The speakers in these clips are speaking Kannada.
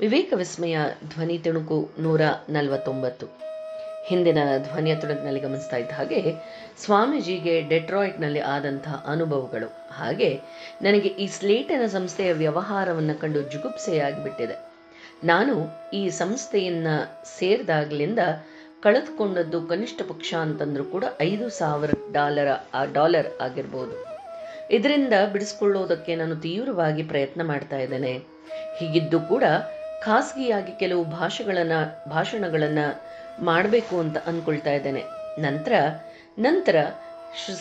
ವಿವೇಕ ವಿಸ್ಮಯ ಧ್ವನಿ ತುಣುಕು ನೂರ ನಲವತ್ತೊಂಬತ್ತು. ಹಿಂದಿನ ಧ್ವನಿಯ ತುಣುಕಿನಲ್ಲಿ ಗಮನಿಸ್ತಾ ಇದ್ದ ಹಾಗೆ ಸ್ವಾಮೀಜಿಗೆ ಡೆಟ್ರಾಯ್ಟ್ನಲ್ಲಿ ಆದಂತಹ ಅನುಭವಗಳು. ಹಾಗೆ ನನಗೆ ಈ ಸ್ಲೇಟನ ಸಂಸ್ಥೆಯ ವ್ಯವಹಾರವನ್ನು ಕಂಡು ಜುಗುಪ್ಸೆಯಾಗಿಬಿಟ್ಟಿದೆ. ನಾನು ಈ ಸಂಸ್ಥೆಯನ್ನ ಸೇರಿದಾಗಲಿಂದ ಕಳೆದುಕೊಂಡದ್ದು ಕನಿಷ್ಠ ಪಕ್ಷ ಅಂತಂದ್ರೂ ಕೂಡ ಐದು ಸಾವಿರ ಡಾಲರ್, ಆ ಡಾಲರ್ ಆಗಿರ್ಬೋದು. ಇದರಿಂದ ಬಿಡಿಸ್ಕೊಳ್ಳೋದಕ್ಕೆ ನಾನು ತೀವ್ರವಾಗಿ ಪ್ರಯತ್ನ ಮಾಡ್ತಾ ಇದ್ದೇನೆ. ಹೀಗಿದ್ದು ಕೂಡ ಖಾಸಗಿಯಾಗಿ ಕೆಲವು ಭಾಷೆಗಳನ್ನು, ಭಾಷಣಗಳನ್ನು ಮಾಡಬೇಕು ಅಂತ ಅಂದ್ಕೊಳ್ತಾ ಇದ್ದೇನೆ. ನಂತರ ನಂತರ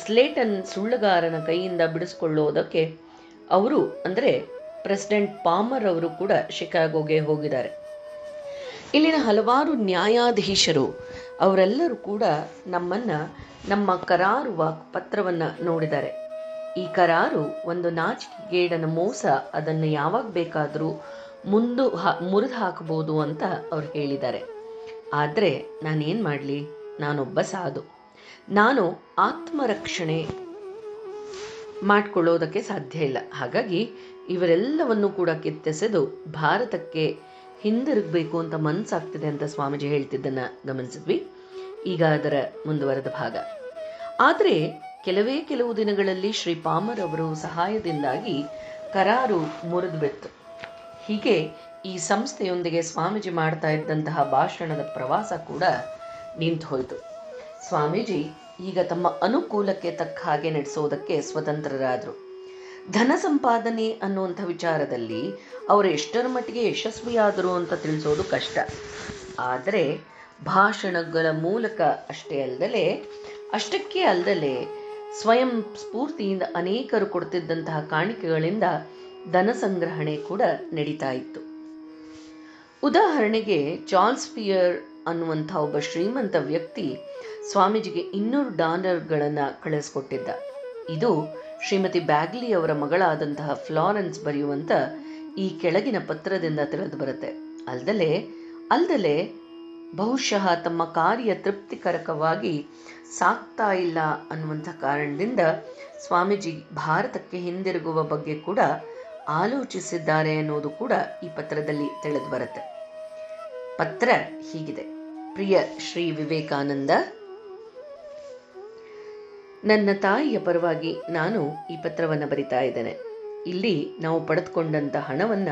ಸ್ಲೇಟನ್ ಸುಳ್ಳುಗಾರನ ಕೈಯಿಂದ ಬಿಡಿಸ್ಕೊಳ್ಳೋದಕ್ಕೆ ಅವರು, ಅಂದರೆ ಪ್ರೆಸಿಡೆಂಟ್ ಪಾಮರ್ ಅವರು ಕೂಡ ಶಿಕಾಗೋಗೆ ಹೋಗಿದ್ದಾರೆ. ಇಲ್ಲಿನ ಹಲವಾರು ನ್ಯಾಯಾಧೀಶರು, ಅವರೆಲ್ಲರೂ ಕೂಡ ನಮ್ಮನ್ನ, ನಮ್ಮ ಕರಾರು ವಾಕ್ ಪತ್ರವನ್ನು ನೋಡಿದ್ದಾರೆ. ಈ ಕರಾರು ಒಂದು ನಾಚಿಕೆಗೇಡನ ಮೋಸ, ಅದನ್ನು ಯಾವಾಗ ಬೇಕಾದರೂ ಮುಂದು ಹಾ, ಮುರಿದು ಹಾಕಬಹುದು ಅಂತ ಅವ್ರು ಹೇಳಿದ್ದಾರೆ. ಆದರೆ ನಾನೇನು ಮಾಡಲಿ? ನಾನೊಬ್ಬ ಸಾಧು. ನಾನು ಆತ್ಮರಕ್ಷಣೆ ಮಾಡಿಕೊಳ್ಳೋದಕ್ಕೆ ಸಾಧ್ಯ ಇಲ್ಲ. ಹಾಗಾಗಿ ಇವರೆಲ್ಲವನ್ನು ಕೂಡ ಕಿತ್ತೆಸೆದು ಭಾರತಕ್ಕೆ ಹಿಂದಿರುಗಬೇಕು ಅಂತ ಮನಸ್ಸಾಗ್ತಿದೆ ಅಂತ ಸ್ವಾಮೀಜಿ ಹೇಳ್ತಿದ್ದನ್ನು ಗಮನಿಸಿದ್ವಿ. ಈಗ ಅದರ ಮುಂದುವರೆದ ಭಾಗ. ಆದರೆ ಕೆಲವೇ ಕೆಲವು ದಿನಗಳಲ್ಲಿ ಶ್ರೀ ಪಾಮರ್ ಅವರು ಸಹಾಯದಿಂದಾಗಿ ಕರಾರು ಮುರಿದು ಬಿತ್ತು ಹೀಗೆ ಈ ಸಂಸ್ಥೆಯೊಂದಿಗೆ ಸ್ವಾಮೀಜಿ ಮಾಡ್ತಾ ಇದ್ದಂತಹ ಭಾಷಣದ ಪ್ರವಾಸ ಕೂಡ ನಿಂತು ಹೋಯಿತು. ಸ್ವಾಮೀಜಿ ಈಗ ತಮ್ಮ ಅನುಕೂಲಕ್ಕೆ ತಕ್ಕ ಹಾಗೆ ನಡೆಸೋದಕ್ಕೆ ಸ್ವತಂತ್ರರಾದರು. ಧನ ಸಂಪಾದನೆ ಅನ್ನುವಂಥ ವಿಚಾರದಲ್ಲಿ ಅವರು ಎಷ್ಟರ ಮಟ್ಟಿಗೆ ಯಶಸ್ವಿಯಾದರು ಅಂತ ತಿಳಿಸೋದು ಕಷ್ಟ. ಆದರೆ ಭಾಷಣಗಳ ಮೂಲಕ ಅಷ್ಟೇ ಅಲ್ಲದೆ, ಅಷ್ಟಕ್ಕೆ ಅಲ್ಲದೆ ಸ್ವಯಂ ಸ್ಫೂರ್ತಿಯಿಂದ ಅನೇಕರು ಕೊಡ್ತಿದ್ದಂತಹ ಕಾಣಿಕೆಗಳಿಂದ ಧನ ಸಂಗ್ರಹಣೆ ಕೂಡ ನಡೀತಾ ಇತ್ತು. ಉದಾಹರಣೆಗೆ, ಚಾರ್ಲ್ಸ್ ಪಿಯರ್ ಅನ್ನುವಂಥ ಒಬ್ಬ ಶ್ರೀಮಂತ ವ್ಯಕ್ತಿ ಸ್ವಾಮೀಜಿಗೆ ಇನ್ನೂರು ಡಾಲರ್ಗಳನ್ನು ಕಳಿಸ್ಕೊಟ್ಟಿದ್ದ. ಇದು ಶ್ರೀಮತಿ ಬ್ಯಾಗ್ಲಿ ಅವರ ಮಗಳಾದಂತಹ ಫ್ಲಾರೆನ್ಸ್ ಬರೆಯುವಂಥ ಈ ಕೆಳಗಿನ ಪತ್ರದಿಂದ ತಿಳಿದು ಬರುತ್ತೆ. ಅಲ್ದಲೆ ಅಲ್ದಲೆ ಬಹುಶಃ ತಮ್ಮ ಕಾರ್ಯ ತೃಪ್ತಿಕರಕವಾಗಿ ಸಾಕ್ತಾ ಇಲ್ಲ ಅನ್ನುವಂಥ ಕಾರಣದಿಂದ ಸ್ವಾಮೀಜಿ ಭಾರತಕ್ಕೆ ಹಿಂದಿರುಗುವ ಬಗ್ಗೆ ಕೂಡ ಆಲೋಚಿಸಿದ್ದಾರೆ ಅನ್ನೋದು ಕೂಡ ಈ ಪತ್ರದಲ್ಲಿ ತಿಳಿದು ಬರುತ್ತೆ. ಪತ್ರ ಹೀಗಿದೆ. ಪ್ರಿಯ ಶ್ರೀ ವಿವೇಕಾನಂದ, ನನ್ನ ತಾಯಿಯ ಪರವಾಗಿ ನಾನು ಈ ಪತ್ರವನ್ನು ಬರಿತಾ ಇದ್ದೇನೆ. ಇಲ್ಲಿ ನಾವು ಪಡೆದುಕೊಂಡಂತ ಹಣವನ್ನ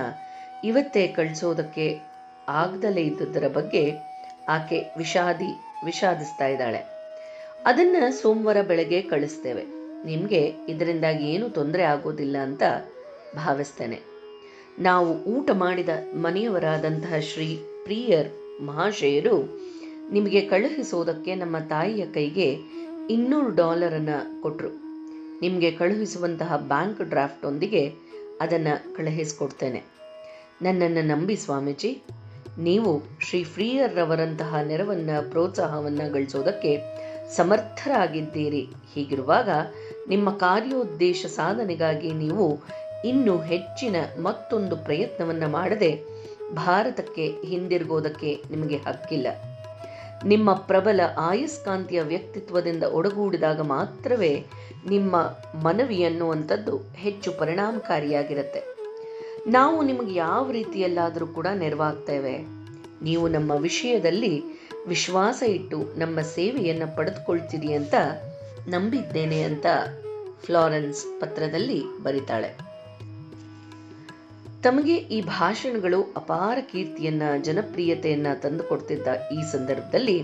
ಇವತ್ತೇ ಕಳಿಸೋದಕ್ಕೆ ಆಗದಲೇ ಇದ್ದುದರ ಬಗ್ಗೆ ಆಕೆ ವಿಷಾದಿ, ವಿಷಾದಿಸ್ತಾ ಇದ್ದಾಳೆ. ಅದನ್ನ ಸೋಮವಾರ ಬೆಳಗ್ಗೆ ಕಳಿಸ್ತೇವೆ. ನಿಮಗೆ ಇದರಿಂದಾಗಿ ಏನು ತೊಂದರೆ ಆಗೋದಿಲ್ಲ ಅಂತ ಭಾವಿಸ್ತೇನೆ. ನಾವು ಊಟ ಮಾಡಿದ ಮನೆಯವರಾದಂತಹ ಶ್ರೀ ಪ್ರಿಯರ್ ಮಹಾಶಯರು ನಿಮಗೆ ಕಳುಹಿಸೋದಕ್ಕೆ ನಮ್ಮ ತಾಯಿಯ ಕೈಗೆ ಇನ್ನೂರು ಡಾಲರನ್ನು ಕೊಟ್ಟರು ನಿಮಗೆ ಕಳುಹಿಸುವಂತಹ ಬ್ಯಾಂಕ್ ಡ್ರಾಫ್ಟೊಂದಿಗೆ ಅದನ್ನು ಕಳುಹಿಸಿಕೊಡ್ತೇನೆ. ನನ್ನನ್ನು ನಂಬಿ ಸ್ವಾಮೀಜಿ, ನೀವು ಶ್ರೀ ಫ್ರೀಯರ್ರವರಂತಹ ನೆರವನ್ನು ಪ್ರೋತ್ಸಾಹವನ್ನು ಗಳಿಸೋದಕ್ಕೆ ಸಮರ್ಥರಾಗಿದ್ದೀರಿ. ಹೀಗಿರುವಾಗ ನಿಮ್ಮ ಕಾರ್ಯೋದ್ದೇಶ ಸಾಧನೆಗಾಗಿ ನೀವು ಇನ್ನು ಹೆಚ್ಚಿನ ಮತ್ತೊಂದು ಪ್ರಯತ್ನವನ್ನು ಮಾಡದೆ ಭಾರತಕ್ಕೆ ಹಿಂದಿರುಗೋದಕ್ಕೆ ನಿಮಗೆ ಹಕ್ಕಿಲ್ಲ. ನಿಮ್ಮ ಪ್ರಬಲ ಆಯಸ್ಕಾಂತಿಯ ವ್ಯಕ್ತಿತ್ವದಿಂದ ಒಡಗೂಡಿದಾಗ ಮಾತ್ರವೇ ನಿಮ್ಮ ಮನವಿ ಅನ್ನುವಂಥದ್ದು ಹೆಚ್ಚು ಪರಿಣಾಮಕಾರಿಯಾಗಿರುತ್ತೆ. ನಾವು ನಿಮಗೆ ಯಾವ ರೀತಿಯಲ್ಲಾದರೂ ಕೂಡ ನೆರವಾಗ್ತೇವೆ. ನೀವು ನಮ್ಮ ವಿಷಯದಲ್ಲಿ ವಿಶ್ವಾಸ ಇಟ್ಟು ನಮ್ಮ ಸೇವೆಯನ್ನು ಪಡೆದುಕೊಳ್ತೀರಿ ಅಂತ ನಂಬಿದ್ದೇನೆ ಅಂತ ಫ್ಲಾರೆನ್ಸ್ ಪತ್ರದಲ್ಲಿ ಬರಿತಾಳೆ. ತಮಗೆ ಈ ಭಾಷಣಗಳು ಅಪಾರ ಕೀರ್ತಿಯನ್ನ, ಜನಪ್ರಿಯತೆಯನ್ನ ತಂದುಕೊಡ್ತಿದ್ದ ಈ ಸಂದರ್ಭದಲ್ಲಿ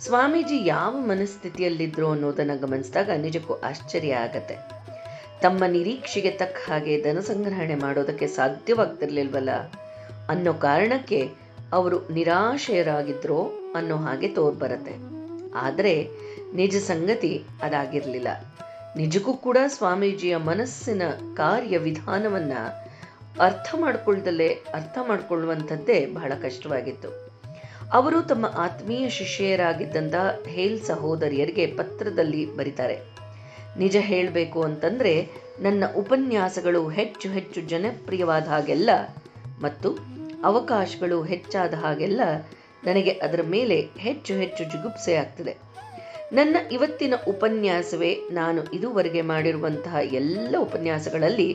ಸ್ವಾಮೀಜಿ ಯಾವ ಮನಸ್ಥಿತಿಯಲ್ಲಿದ್ರು ಅನ್ನೋದನ್ನ ಗಮನಿಸಿದಾಗ ನಿಜಕ್ಕೂ ಆಶ್ಚರ್ಯ ಆಗತ್ತೆ. ತಮ್ಮ ನಿರೀಕ್ಷೆಗೆ ತಕ್ಕ ಹಾಗೆ ಧನ ಸಂಗ್ರಹಣೆ ಮಾಡೋದಕ್ಕೆ ಸಾಧ್ಯವಾಗ್ತಿರ್ಲಿಲ್ವಲ್ಲ? ಅನ್ನೋ ಕಾರಣಕ್ಕೆ ಅವರು ನಿರಾಶೆಯರಾಗಿದ್ರೋ ಅನ್ನೋ ಹಾಗೆ ತೋರ್ಬರತ್ತೆ. ಆದರೆ ನಿಜ ಸಂಗತಿ ಅದಾಗಿರಲಿಲ್ಲ. ನಿಜಕ್ಕೂ ಕೂಡ ಸ್ವಾಮೀಜಿಯ ಮನಸ್ಸಿನ ಕಾರ್ಯವಿಧಾನವನ್ನ ಅರ್ಥ ಮಾಡಿಕೊಳ್ಳದಲ್ಲೇ ಅರ್ಥ ಮಾಡಿಕೊಳ್ಳುವಂಥದ್ದೇ ಬಹಳ ಕಷ್ಟವಾಗಿತ್ತು. ಅವರು ತಮ್ಮ ಆತ್ಮೀಯ ಶಿಷ್ಯರಾಗಿದ್ದಂಥ ಹೇಲ್ ಸಹೋದರಿಯರಿಗೆ ಪತ್ರದಲ್ಲಿ ಬರೀತಾರೆ, ನಿಜ ಹೇಳಬೇಕು ಅಂತಂದ್ರೆ ನನ್ನ ಉಪನ್ಯಾಸಗಳು ಹೆಚ್ಚು ಹೆಚ್ಚು ಜನಪ್ರಿಯವಾದ ಹಾಗೆಲ್ಲ ಮತ್ತು ಅವಕಾಶಗಳು ಹೆಚ್ಚಾದ ಹಾಗೆಲ್ಲ ನನಗೆ ಅದರ ಮೇಲೆ ಹೆಚ್ಚು ಹೆಚ್ಚು ಜಿಗುಪ್ಸೆ ಆಗ್ತಿದೆ. ನನ್ನ ಇವತ್ತಿನ ಉಪನ್ಯಾಸವೇ ನಾನು ಇದುವರೆಗೆ ಮಾಡಿರುವಂತಹ ಎಲ್ಲ ಉಪನ್ಯಾಸಗಳಲ್ಲಿ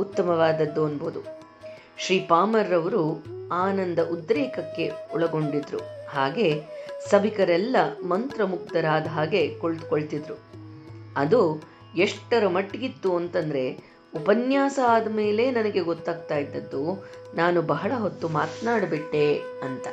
ಉತ್ತಮವಾದದ್ದು ಅನ್ಬೋದು. ಶ್ರೀ ಪಾಮರ್ರವರು ಆನಂದ ಉದ್ರೇಕಕ್ಕೆ ಒಳಗೊಂಡಿದ್ರು. ಹಾಗೆ ಸಭಿಕರೆಲ್ಲ ಮಂತ್ರಮುಗ್ಧರಾದ ಹಾಗೆ ಕುಳಿತುಕೊಳ್ತಿದ್ರು. ಅದು ಎಷ್ಟರ ಮಟ್ಟಿಗಿತ್ತು ಅಂತಂದ್ರೆ, ಉಪನ್ಯಾಸ ಆದಮೇಲೆ ನನಗೆ ಗೊತ್ತಾಗ್ತಾ ಇದ್ದದ್ದು, ನಾನು ಬಹಳ ಹೊತ್ತು ಮಾತನಾಡಿಬಿಟ್ಟೆ ಅಂತ.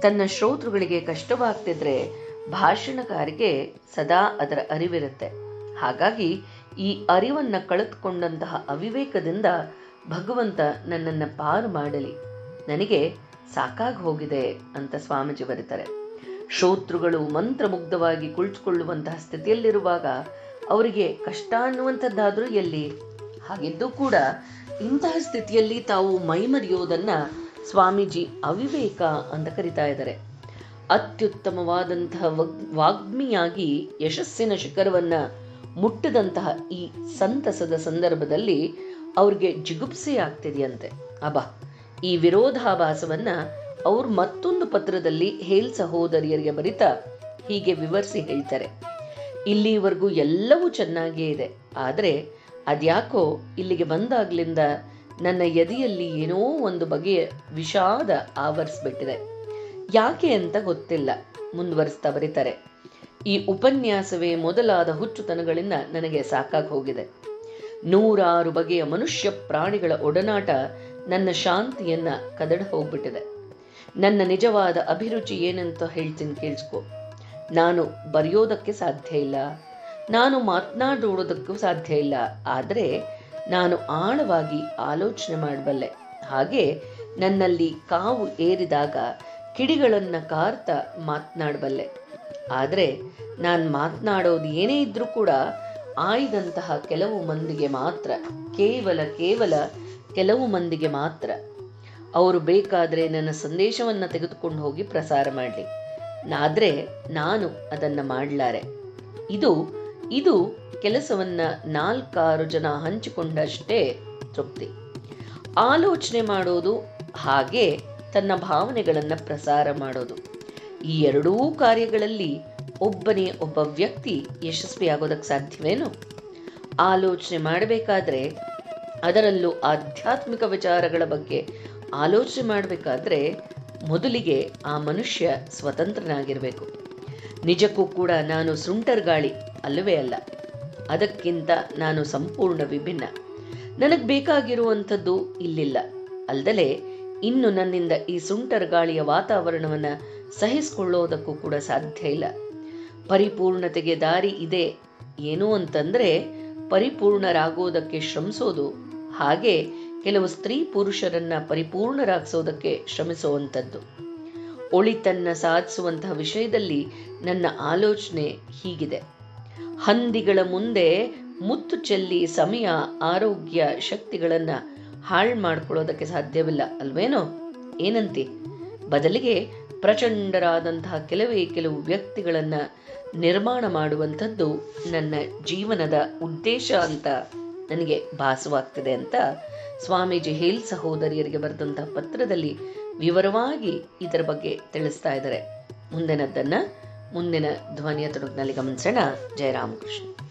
ತನ್ನ ಶ್ರೋತೃಗಳಿಗೆ ಕಷ್ಟವಾಗ್ತಿದ್ರೆ ಭಾಷಣಕಾರಿಗೆ ಸದಾ ಅದರ ಅರಿವಿರುತ್ತೆ. ಹಾಗಾಗಿ ಈ ಅರಿವನ್ನ ಕಳೆದುಕೊಂಡಂತಹ ಅವಿವೇಕದಿಂದ ಭಗವಂತ ನನ್ನನ್ನ ಪಾರು ಮಾಡಲಿ. ನನಗೆ ಸಾಕಾಗಿ ಹೋಗಿದೆ ಅಂತ ಸ್ವಾಮೀಜಿ ಬರೀತಾರೆ. ಶ್ರೋತೃಗಳು ಮಂತ್ರಮುಗ್ಧವಾಗಿ ಕುಳಿತುಕೊಳ್ಳುವಂತಹ ಸ್ಥಿತಿಯಲ್ಲಿರುವಾಗ ಅವರಿಗೆ ಕಷ್ಟ ಅನ್ನುವಂಥದ್ದಾದರೂ ಎಲ್ಲಿ? ಹಾಗಿದ್ದು ಕೂಡ ಇಂತಹ ಸ್ಥಿತಿಯಲ್ಲಿ ತಾವು ಮೈಮರೆಯೋದನ್ನ ಸ್ವಾಮೀಜಿ ಅವಿವೇಕ ಅಂತ ಕರಿತಾ ಇದ್ದಾರೆ. ಅತ್ಯುತ್ತಮವಾದಂತಹ ವಗ್- ವಾಗ್ಮಿಯಾಗಿ ಯಶಸ್ಸಿನ ಶಿಖರವನ್ನ ಮುಟ್ಟದಂತಹ ಈ ಸಂತಸದ ಸಂದರ್ಭದಲ್ಲಿ ಅವ್ರಿಗೆ ಜಿಗುಪ್ಸೆ ಆಗ್ತಿದೆಯಂತೆ ಅಬಾ ಈ ವಿರೋಧಾಭಾಸವನ್ನ ಅವ್ರು ಮತ್ತೊಂದು ಪತ್ರದಲ್ಲಿ ಹೇಲ್ ಸಹೋದರಿಯರಿಗೆ ಬರಿತಾ ಹೀಗೆ ವಿವರಿಸಿ ಹೇಳ್ತಾರೆ. ಇಲ್ಲಿವರೆಗೂ ಎಲ್ಲವೂ ಚೆನ್ನಾಗಿಯೇ ಇದೆ. ಆದರೆ ಅದ್ಯಾಕೋ ಇಲ್ಲಿಗೆ ಬಂದಾಗ್ಲಿಂದ ನನ್ನ ಎದೆಯಲ್ಲಿ ಏನೋ ಒಂದು ಬಗೆಯ ವಿಷಾದ ಆವರಿಸ್ಬಿಟ್ಟಿದೆ. ಯಾಕೆ ಅಂತ ಗೊತ್ತಿಲ್ಲ, ಮುಂದುವರಿಸ್ತಾ ಬರೀತಾರೆ. ಈ ಉಪನ್ಯಾಸವೇ ಮೊದಲಾದ ಹುಚ್ಚುತನಗಳಿಂದ ನನಗೆ ಸಾಕಾಗಿ ಹೋಗಿದೆ ನೂರಾರು ಬಗೆಯ ಮನುಷ್ಯ ಪ್ರಾಣಿಗಳ ಒಡನಾಟ ನನ್ನ ಶಾಂತಿಯನ್ನ ಕದಡ ಹೋಗ್ಬಿಟ್ಟಿದೆ ನನ್ನ ನಿಜವಾದ ಅಭಿರುಚಿ ಏನಂತ ಹೇಳ್ತೀನಿ ಕೇಳಿಸ್ಕೊ. ನಾನು ಬರೆಯೋದಕ್ಕೆ ಸಾಧ್ಯ ಇಲ್ಲ. ನಾನು ಮಾತನಾಡೋದಕ್ಕೂ ಸಾಧ್ಯ ಇಲ್ಲ. ಆದರೆ ನಾನು ಆಳವಾಗಿ ಆಲೋಚನೆ ಮಾಡಬಲ್ಲೆ. ಹಾಗೆ ನನ್ನಲ್ಲಿ ಕಾವು ಏರಿದಾಗ ಕಿಡಿಗಳನ್ನು ಕಾರ್ತಾ ಮಾತನಾಡಬಲ್ಲೆ. ಆದರೆ ನಾನು ಮಾತನಾಡೋದು ಏನೇ ಇದ್ರೂ ಕೂಡ ಆಯ್ದಂತಹ ಕೆಲವು ಮಂದಿಗೆ ಮಾತ್ರ, ಕೇವಲ ಕೇವಲ ಕೆಲವು ಮಂದಿಗೆ ಮಾತ್ರ. ಅವರು ಬೇಕಾದರೆ ನನ್ನ ಸಂದೇಶವನ್ನು ತೆಗೆದುಕೊಂಡು ಹೋಗಿ ಪ್ರಸಾರ ಮಾಡಲಿ. ಆದರೆ ನಾನು ಅದನ್ನು ಮಾಡಲಾರೆ. ಇದು ಇದು ಕೆಲಸವನ್ನು ನಾಲ್ಕಾರು ಜನ ಹಂಚಿಕೊಂಡಷ್ಟೇ ತೃಪ್ತಿ. ಆಲೋಚನೆ ಮಾಡೋದು ಹಾಗೆ ತನ್ನ ಭಾವನೆಗಳನ್ನು ಪ್ರಸಾರ ಮಾಡೋದು. ಈ ಎರಡೂ ಕಾರ್ಯಗಳಲ್ಲಿ ಒಬ್ಬನೇ ಒಬ್ಬ ವ್ಯಕ್ತಿ ಯಶಸ್ವಿಯಾಗೋದಕ್ಕೆ ಸಾಧ್ಯವೇನು? ಆಲೋಚನೆ ಮಾಡಬೇಕಾದ್ರೆ, ಅದರಲ್ಲೂ ಆಧ್ಯಾತ್ಮಿಕ ವಿಚಾರಗಳ ಬಗ್ಗೆ ಆಲೋಚನೆ ಮಾಡಬೇಕಾದ್ರೆ ಮೊದಲಿಗೆ ಆ ಮನುಷ್ಯ ಸ್ವತಂತ್ರನಾಗಿರಬೇಕು. ನಿಜಕ್ಕೂ ಕೂಡ ನಾನು ಸುಂಟರ್ ಗಾಳಿ ಅಲ್ಲವೇ ಅಲ್ಲ, ಅದಕ್ಕಿಂತ ನಾನು ಸಂಪೂರ್ಣ ವಿಭಿನ್ನ. ನನಗೆ ಬೇಕಾಗಿರುವಂಥದ್ದು ಇಲ್ಲಿಲ್ಲ. ಅಲ್ಲದಲೇ ಇನ್ನು ನನ್ನಿಂದ ಈ ಸುಂಟರ್ ಗಾಳಿಯ ವಾತಾವರಣವನ್ನು ಸಹಿಸಿಕೊಳ್ಳೋದಕ್ಕೂ ಕೂಡ ಸಾಧ್ಯ ಇಲ್ಲ. ಪರಿಪೂರ್ಣತೆಗೆ ದಾರಿ ಇದೆ. ಏನು ಅಂತಂದ್ರೆ, ಪರಿಪೂರ್ಣರಾಗೋದಕ್ಕೆ ಶ್ರಮಿಸೋದು. ಹಾಗೆ ಕೆಲವು ಸ್ತ್ರೀ ಪುರುಷರನ್ನ ಪರಿಪೂರ್ಣರಾಗಿಸೋದಕ್ಕೆ ಶ್ರಮಿಸುವಂಥದ್ದು. ಒಳಿತನ್ನ ಸಾಧಿಸುವಂತಹ ವಿಷಯದಲ್ಲಿ ನನ್ನ ಆಲೋಚನೆ ಹೀಗಿದೆ. ಹಂದಿಗಳ ಮುಂದೆ ಮುತ್ತು ಚೆಲ್ಲಿ ಸಮಯ, ಆರೋಗ್ಯ, ಶಕ್ತಿಗಳನ್ನ ಹಾಳು ಮಾಡ್ಕೊಳ್ಳೋದಕ್ಕೆ ಸಾಧ್ಯವಿಲ್ಲ, ಅಲ್ವೇನೋ? ಏನಂತಿ? ಬದಲಿಗೆ ಪ್ರಚಂಡರಾದಂತಹ ಕೆಲವೇ ಕೆಲವು ವ್ಯಕ್ತಿಗಳನ್ನು ನಿರ್ಮಾಣ ಮಾಡುವಂಥದ್ದು ನನ್ನ ಜೀವನದ ಉದ್ದೇಶ ಅಂತ ನನಗೆ ಭಾಸವಾಗ್ತದೆ ಅಂತ ಸ್ವಾಮೀಜಿ ಹೇಲ್ ಸಹೋದರಿಯರಿಗೆ ಬರೆದಂತಹ ಪತ್ರದಲ್ಲಿ ವಿವರವಾಗಿ ಇದರ ಬಗ್ಗೆ ತಿಳಿಸ್ತಾ ಇದ್ದಾರೆ. ಮುಂದಿನದ್ದನ್ನ, ಮುಂದಿನ ಧ್ವನಿಯ ತುಣುಕಿನಲ್ಲಿ ಗಮನಿಸೋಣ. ಜಯರಾಮಕೃಷ್ಣ.